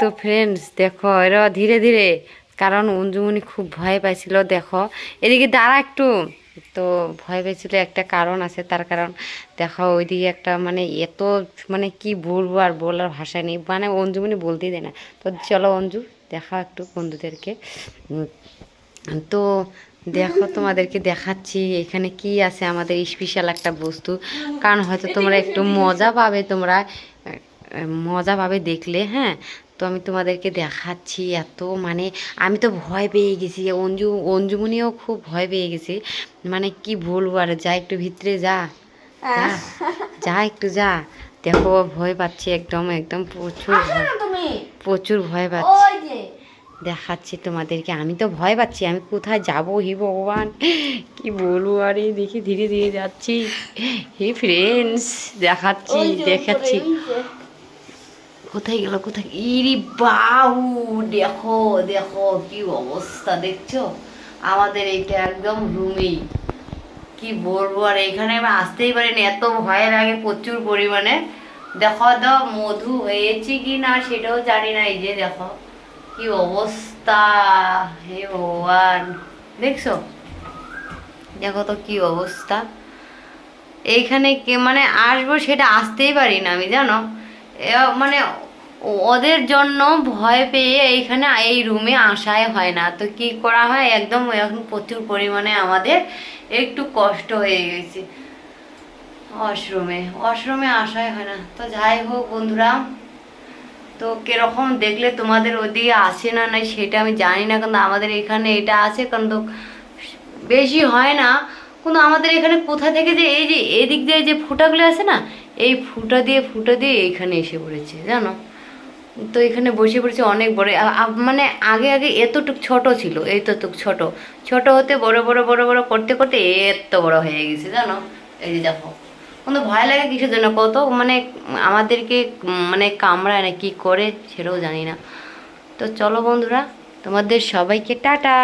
তো ফ্রেন্ডস দেখো, এরা ধীরে ধীরে, কারণ অঞ্জুমনি খুব ভয় পাইছিল, দেখো। এদিকে দাঁড়া একটু। তো ভয় পেয়েছিল একটা কারণ আছে, তার কারণ, দেখো, ওইদিকে একটা মানে এত মানে কি বলব আর বলার ভাষা নেই মানে অঞ্জুমনি বলতেই দেয় না। তো চলো অঞ্জু, দেখা একটু বন্ধুদেরকে। তো দেখো, তোমাদেরকে দেখাচ্ছি, এখানে কি আছে, আমাদের স্পেশাল একটা বস্তু। কারণ হয়তো তোমরা একটু মজা পাবে তোমরা মজা পাবে দেখলে হ্যাঁ? তো আমি তোমাদেরকে দেখাচ্ছি এত মানে আমি তো ভয় পেয়ে গেছি। অঞ্জু অঞ্জুমনিও খুব ভয় পেয়ে গেছি। মানে কি বলব আর যা একটু ভিতরে যা। যা একটু যা। দেখো ভয় পাচ্ছি একদম একদম প্রচুর প্রচুর ভয় পাচ্ছে। দেখাচ্ছি তোমাদেরকে আমি তো ভয় পাচ্ছি আমি কোথায় যাব হি ভগবান? কি বলব আরে দেখি ধীরে ধীরে যাচ্ছি। হে ফ্রেন্ডস দেখাচ্ছি দেখাচ্ছি। কোথায় গেল, কোথায় ইরি বাউ দেখো দেখো কি অবস্থা, দেখছ? আমাদের এইটা একদম রুমেই কি বলব, আর এখানে আমি আসতেই পারিনি, এত ভয় লাগে প্রচুর পরিমাণে। দেখো তো মধু হয়েছে কি না সেটাও জানি না, এই যে দেখো, কি অবস্থা, হে ভগবান। দেখছ? দেখো তো কি অবস্থা। এইখানে কে মানে আসব সেটা আসতেই পারি না আমি, জানো? মানে ওদের জন্য ভয় পেয়ে এইখানে এই রুমে আসাই হয় না। তো কি করা হয়? একদম এখন প্রচুর পরিমাণে আমাদের একটু কষ্ট হয়ে গেছে। ওয়াশরুমে ওয়াশরুমে আসাই হয় না। তো যাই হোক বন্ধুরা, তো কীরকম দেখলে তোমাদের ওদিকে আসে না নাই সেটা আমি জানি না, কিন্তু আমাদের এখানে এটা আছে। কারণ তো বেশি হয় না, কিন্তু আমাদের এখানে কোথা থেকে যে এই যে এদিক দিয়ে যে ফুটাগুলো আছে না এই ফুটা দিয়ে ফুটা দিয়ে এইখানে এসে পড়েছে, জানো? তো এখানে বসে পড়েছে অনেক বড় মানে আগে আগে এতটুক ছোট ছিল এইতটুক ছোট। ছোট হতে বড় বড় বড় বড় করতে করতে এত বড় হয়ে গেছে, জানো? এই যে দেখো। কিন্তু ভয় লাগে কিসের জন্য? কত মানে আমাদেরকে মানে কামড়ায় না কি করে সেটাও জানি না। তো চলো বন্ধুরা, তোমাদের সবাইকে টাটা!